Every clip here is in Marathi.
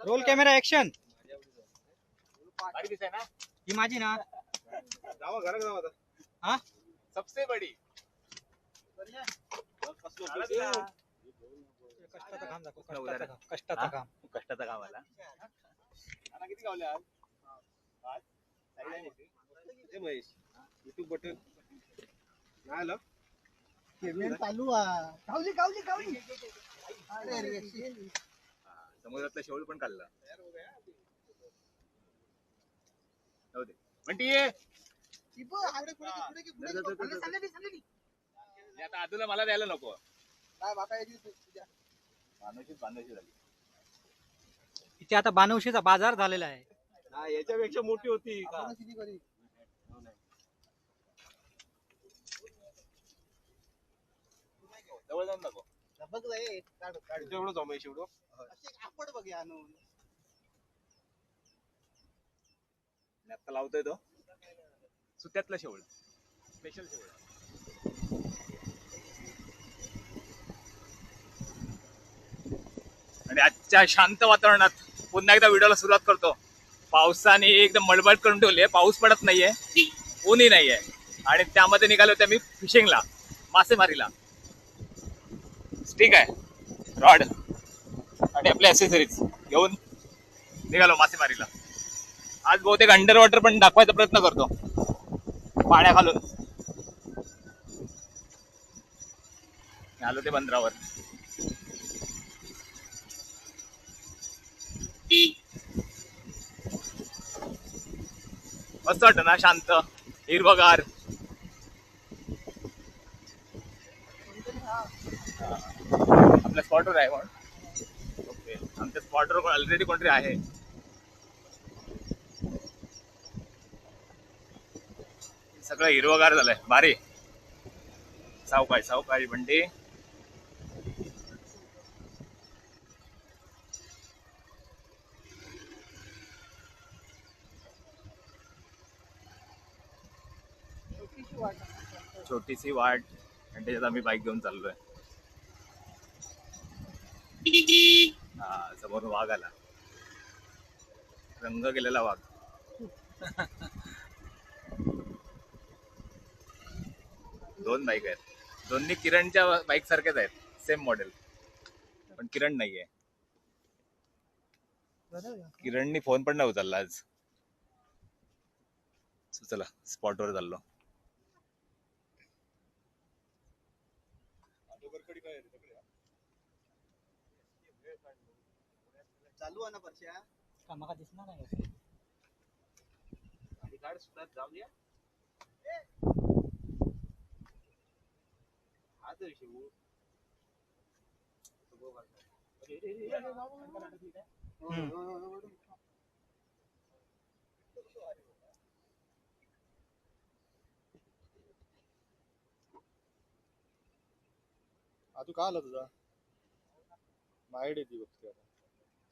रोल कॅमेरा ऍक्शन ही माझी ना. जावा घरात जावा आता. हा? सबसे बडी. कष्टाचं काम दाखव कष्टाचं? काम कष्टाचं? काम. कष्टाचा आला. आता किती गावले आज? आज? Mahesh YouTube button. नाही आलं? चालू कावली कावली कावली अरे रे. समुद्रातला शेवळ पण काढला जाऊ दे. म्हणती ये. चिपू, पुढे, पुढे, पुढे, पुढे, पुढे, जा, जा, जा, पुढे, जा. चालले, चालले. हे आता आजूला मला द्यायला नको. बांधवशीच बांधवशी झाली इथे आता बानवशीचा बाजार झालेला आहे. हा याच्यापेक्षा मोठी होती का? जवळ जाऊन नको. एवढं जमायशी एवढं अशी एक आपण बघ या आणून आणि आता लावतोय तो. सुत्यातला शेवळ. स्पेशल शेवळ. आणि आजच्या शांत वातावरणात पुन्हा एकदा व्हिडिओला सुरुवात करतो. पावसाने एकदम मळबळ करून ठेवली पाऊस पडत नाहीये. ऊनही नाहीये. आणि त्यामध्ये निघालो होते मी फिशिंगला मासेमारीला. ठीक आहे. रॉड आणि आपले ऍसेसरीज घेऊन निघालो मासेमारीला. आज बहुतेक अंडर वॉटर पण दाखवायचा प्रयत्न करतो. पाण्याखालून आलो ते बंदरावर. मस्त वाटत ना शांत हिरवगार आपल्या स्पॉटवर आहे कोण? आमच्या स्पॉटवर ऑलरेडी कोणतरी आहे. सगळं हिरवगार झालंय. भारी. सावकाळी सावकाळी बंडी. छोटीशी वाट. छोटीशी वाट. आणि त्याच्यात आम्ही बाईक घेऊन चाललोय हा समोर वाघ आला. रंग गेलेला वाघ. दोन बाईक आहेत. दोन्ही किरणच्या बाईक सारख्याच आहेत. सेम मॉडेल पण किरण नाहीये. किरणनी फोन पण नाही उचलला आज. चला स्पॉटवर चाललो. चालू आहे ना परश्या? कामाका दिसणार नाही हम्म. तू का आला तुझा माईड येते बघते आता संदीप काढी गाडीचे पाय कसं घालतो म्हणजे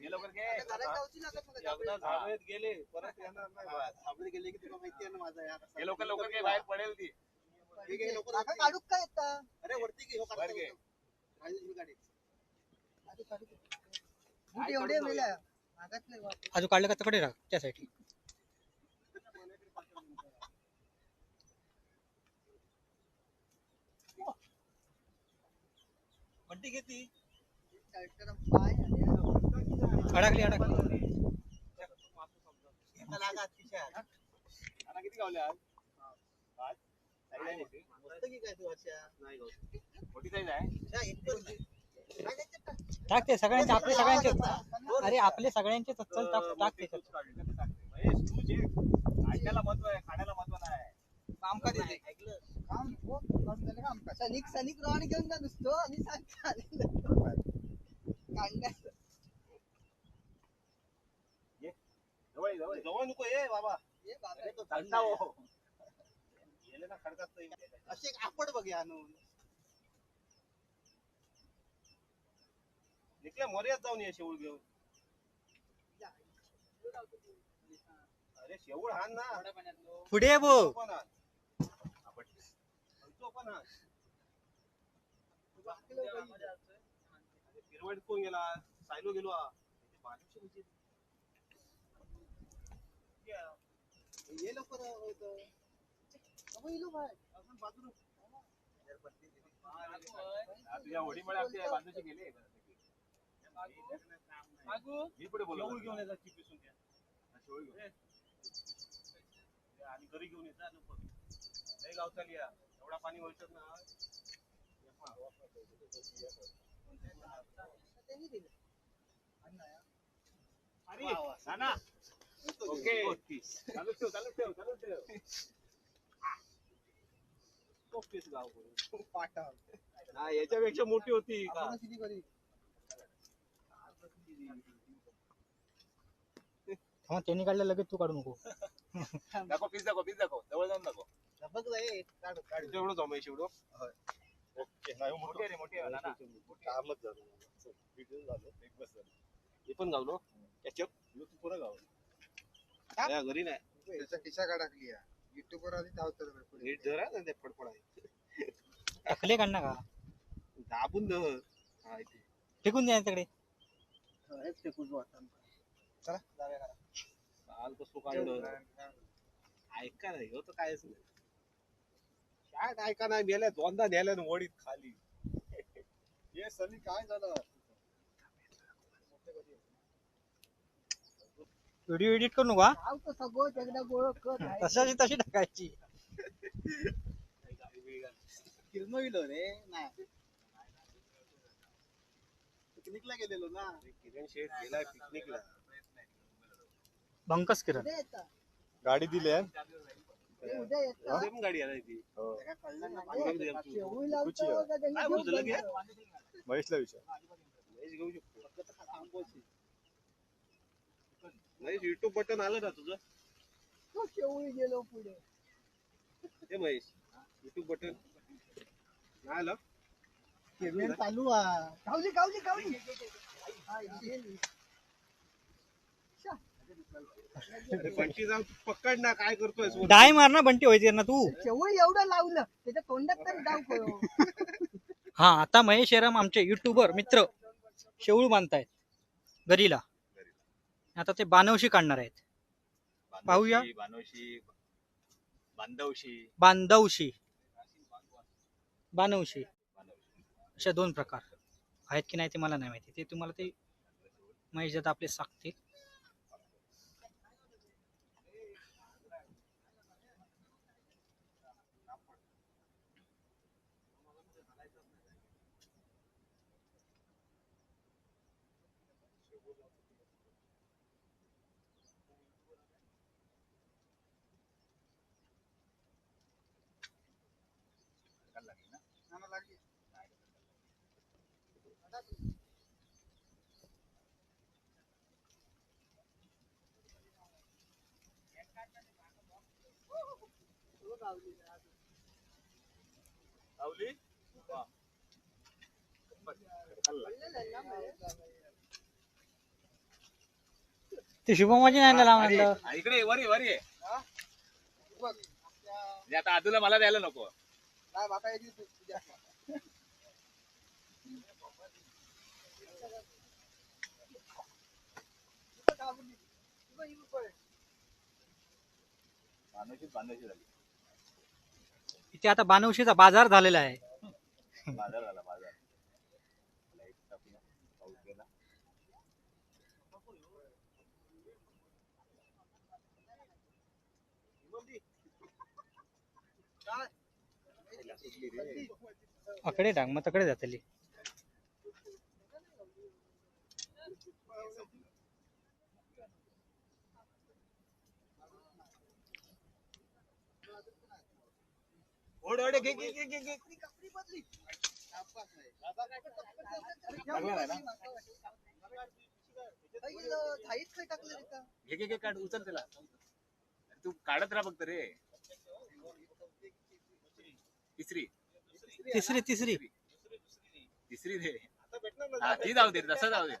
ये लवकर घे. एकदा गेले परत येणार नाही हा, थांबले गेले की तुला माहिती आहे ना माझा यार ये लवकर लवकर घे बाहेर पडेल ती. हे लवकर काढू काय येता अरे वरती घे. हो, घे. ही गाडी. काढू. बूट एवढे मेल्या. काढलं का तकडे राख त्यासाठी. बंटी घेती पाय अडकली अडकली. एका किती गावले आज की काय सगळ्यांचे आपले सगळ्यांचे. अरे आपले सगळ्यांचे चल टाकते टाक काढण्याला महत्त्व आहे खाण्याला महत्त्व नाही आमका देते ऐकलं काम नको, काम का सनिक सनिक रॉड घेऊन जा नुसतो. आणि सांग जवळ नको ये बाबा. ये बाबा. तो थंडा हो. गेले ना खडकात. असे एक या आणून इकडे मोर्यात जाऊन ये शेवळ घेऊन. अरे शेवळ हाण ना. पुढे बो पण पिरवड कोण गेला सायलो गेलो हा. इथे बाजूची म्हणजे. ये. हा, तुझ्या होडीमुळे आमचे बांधूचे गेले मी पुढे बोललो शेवळ घेऊन येतात चिपिसून त्या. शेवळ घेऊन. आणि घरी घेऊन येतात लवकर. लय गावचाली या. एवढा पाणी वळतात ना अरे, नाना. ओके. चालू ठेव चालू ठेव चालू ठेव पाटा हा, याच्यापेक्षा मोठी होती का हा त्यांनी काढलं लगेच तू काढू नको दाखव पीस दाखव पीस दाखव जवळ जाऊन दाखव बघ रे काढ काढ एवढं जाऊ मग शेवढं ओके नाही मोठी रे मोठी आहे नाना. कामच झालं व्हिडिओ झालं एक बस झालं हे पण गावलो कॅचअप तू पुरं गाव या घरी नाही. त्याच्या खिशा का टाकली युट्यूब वर आधी धावतात नीट धर हा, ते फडफड. आहे टाकले काढ ना का? दाबून धर. हा इथे. फेकून द्या तिकडे चला जाऊया घरात. काल कसं काढलं? ऐका नाही हो तर कायच नाही. शाळेत ऐका नाही मेल्या दोनदा नेल्या ना वडीत खाली. ये सनी काय झालं? व्हिडिओ एडिट करू नका तर सगळं एकदा गोळ कर. तशाची तशी टाकायची. रे. नाही. पिकनिकला गेलेलो ना. किरण शेठ गेलाय पिकनिकला. भंकस किरण. गाडी दिली आहे. गाडी ती. हो. महेशला विचार. महेश घेऊ शकतो. महेश युट्यूब बटन आलं ना तुझं? तो शेवळी गेलो पुढे. हे महेश युट्यूब बटन नाही आलं? चालू कावली कावली कावली हा, गेली. अरे बंटी जाऊन पकड ना काय करतोय. डाय मार ना बंटी व्हायची ना तू. शेवळी एवढं लावलं त्याच्या तोंडात तरी डाव हा आता महेश शेरम आमचे युट्यूबर मित्र शेवळू बांधतायत गरीला. आता ते बानवशी काढणार आहेत. पाहूया. बानवशी बांधवशी बांधवशी बानवशी. अशा दोन प्रकार आहेत की नाही ते मला नाही माहिती. ते तुम्हाला ते महेश दादा आपले सांगतील. लावली ते शुभमाची नाही लावून आणलं. हा, इकडे वर ये, वर ये. आता आजूला मला द्यायला नको. काय बाका याची तू- तुझ्या. बानवशीच बांधवशी झाली. इथे आता बानवशीचा बाजार झालेला आहे. बाजार झाला बाजार. लाइट टाकूया, पाऊस गेला. अकडे टाक मग तकडे जातली. ओढ ओढ घे घे घे घे घे लागला नाही ना काय गेलं? झाईत काय टाकलं रे का? घे घे घे काढ उचल त्याला तू काढत राहा फक्त रे तिसरी तिसरी तिसरी तिसरी दे हा ती जाऊ दे तसं जाऊ दे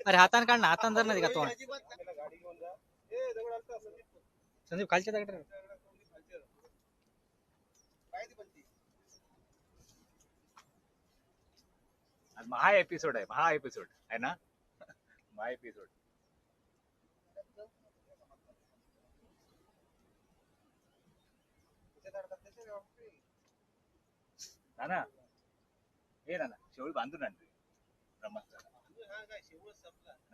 अरे हाताने काढ ना हाताने जर नाही का तो अजिबात नाही. गाडी घेऊन जा ए दगड आलता संदीप खालच्या दगडावर. महा एपिसोड आहे महा एपिसोड आहे ना? महा एपिसोड कुठे ना हे ना शेवळी बांधून आण रे. ब्रह्मास्त्र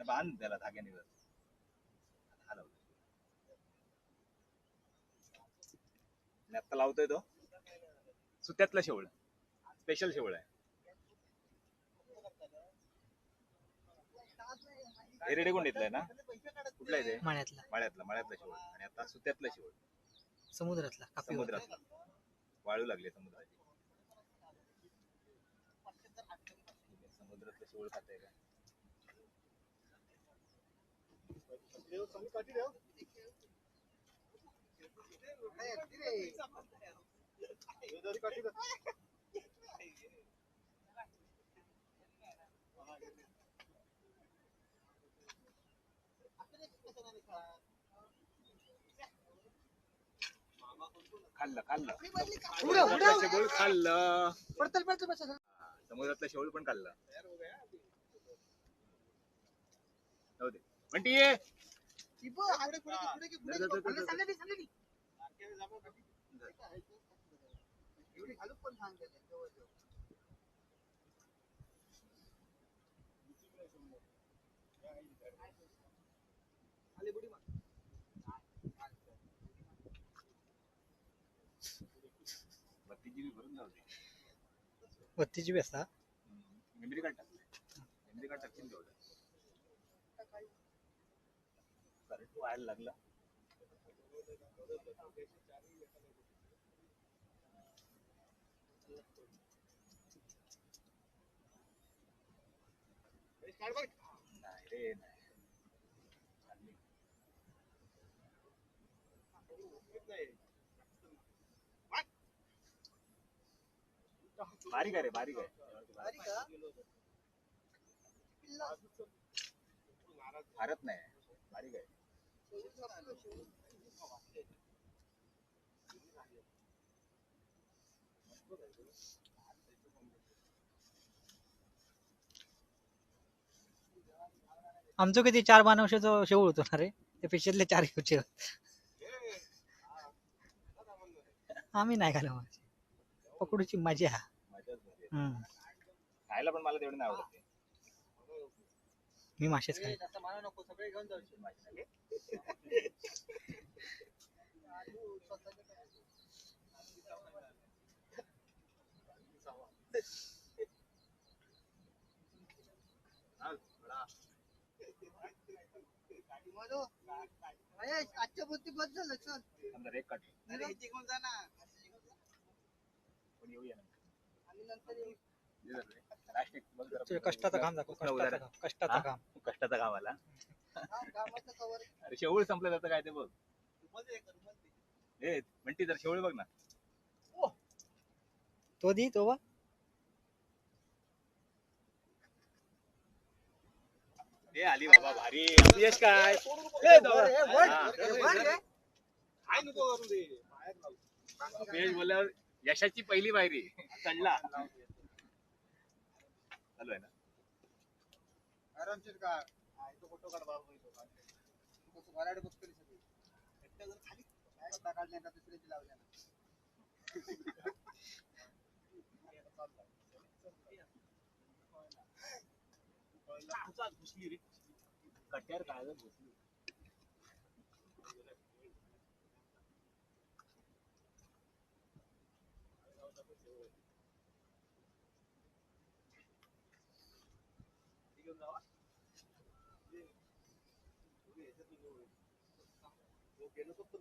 बांध त्याला धाग्याने वर. आता आत्ता लावतोय तो. सुत्यातलं शेवळ. स्पेशल शेवळ आहे. हे रेडी कोण घेतलंय ना? कुठलं आहे ते? माळ्यातला. माळ्यातलं माळ्यातलं शेवळ. आणि आता सुत्यातलं शेवळ. समुद्रातला कापी समुद्रात वाळू लागले समुद्राची. समुद्रातलं शेवळ खाताय का? खाल्लं शेवळ खाल्लं. समुद्रातलं शेवळ पण खाल्लं. जाऊ दे. म्हणती ये. एवढी घालून पण. खाली बुडी मार. बत्तीची बी भरून जाऊ दे बत्तीची बी असता मेमरी कार्ड टाक मेमरी कार्ड टाकशील तेवढं करंट व्हायला लागला काढ बरं. नाही रे नाही चालली. नाही. बारीक आहे रे बारीक आहे भारत नाही बारीक आहे. आमचं किती चार बानवशेचं शेवळ होतो ना रे ते पेशतले चार घेऊचे आम्ही नाही खाल्लं पकडूची मजा. हम्म. खायला पण मला तेवढं नाही आवडत. मी मासेच खाय जास्त मारू नको सगळे घेऊन जाऊ माझी नाही. आलू स्वतःचे काय. मरो. महेश, आजच्या बुद्धी बस झालं चल. एक कट अरे जा ना पण येऊया नंतर. येऊ. बघ कष्टाचा घाम दाखव कष्टाचा? घाम कष्टाचा? घाम आला. अरे शेवळ संपलं जातं काय ते बघ. ए म्हणती जर शेवळ बघ ना. तो दी तो बा ए आली बाबा भारी आपली यश काय ए, जाऊ वर दे. आहे, वर. हा. वर, वर आहे. काय? नको करू दे. बाहेर लावू. अपयश बोलल्यावर यशाची पहिली पायरी. चढला. चालू आहे ना आरामशीर काढ. हा, इथं फोटो काढ बाबा इथं काढ. तू कसं वराड बघतो रे जर कट्यार काय घुसली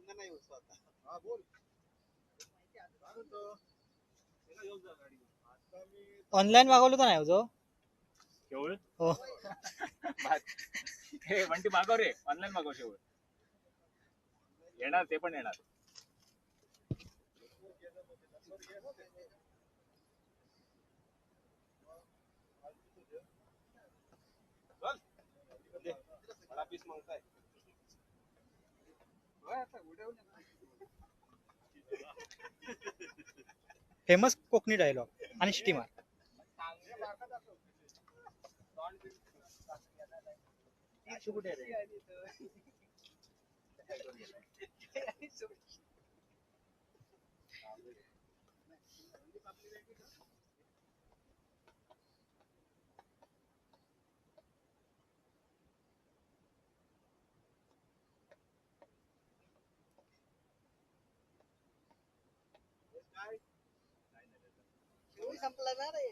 नाही होत हा, बोल. काय ऑनलाईन मागवलं तर नाही हो शेवळ हो. हे बंटी मागव रे ऑनलाईन मागव शेवळ येणार ते पण येणार. मला पीस मागताय. फेमस कोकणी डायलॉग आणि स्टीमर ना रे?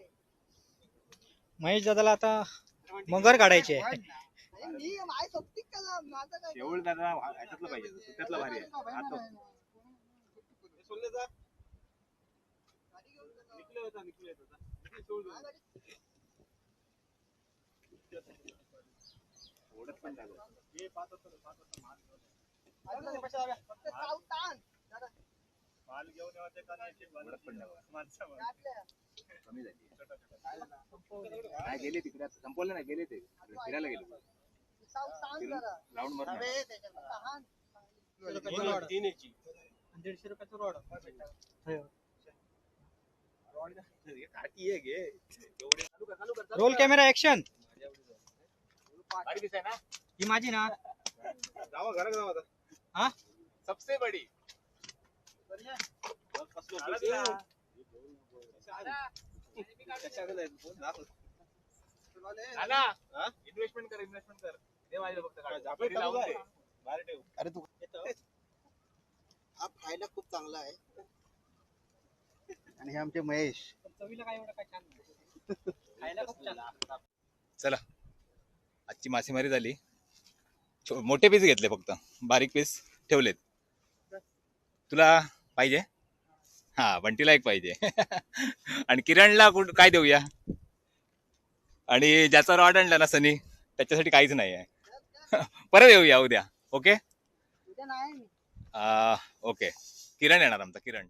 महेश दादाला आता मगर काढायची. मी माय सोबती कला माझं काय शेवळ दादा ह्याच्यातलं पाहिजे भारी आहे. आतो. सोडले जा. निकले होता निकले होता निकले सोड दे. ओढत पण झालं. हे पाच वाजता पाच वाजता माल फक्त चाव ताण जरा माल घेऊन यावं ते का नाही ते ओढत पण झालं. माणसावर. घातल्या. कमी झाली. नाही गेले तिकडे. संपवलं नाही गेले ते. फिरायला गेले राऊंड. तीन- याची. दीडशे रुपयाचा रोड रोल. कॅमेरा ऍक्शन ही माझी ना. जावा घरात जावा आता. हा? सबसे बडी. हा? इन्व्हेस्टमेंट कर इन्व्हेस्टमेंट कर. अरे तू हा खायला खूप चांगला आहे. आणि हे आमचे महेश. चवीला काय एवढं काय छान नाही. खायला खूप छान. चला. आजची मासेमारी झाली. मोठे पीस घेतले फक्त. बारीक पीस ठेवलेत. तुला पाहिजे? हा बंटीला एक पाहिजे. आणि किरणला कुठ काय देऊया? आणि ज्याचा रॉड आणला ना सनी त्याच्यासाठी काहीच नाही आहे परत येऊया उद्या. ओके ओके किरण येणार आमचा किरण.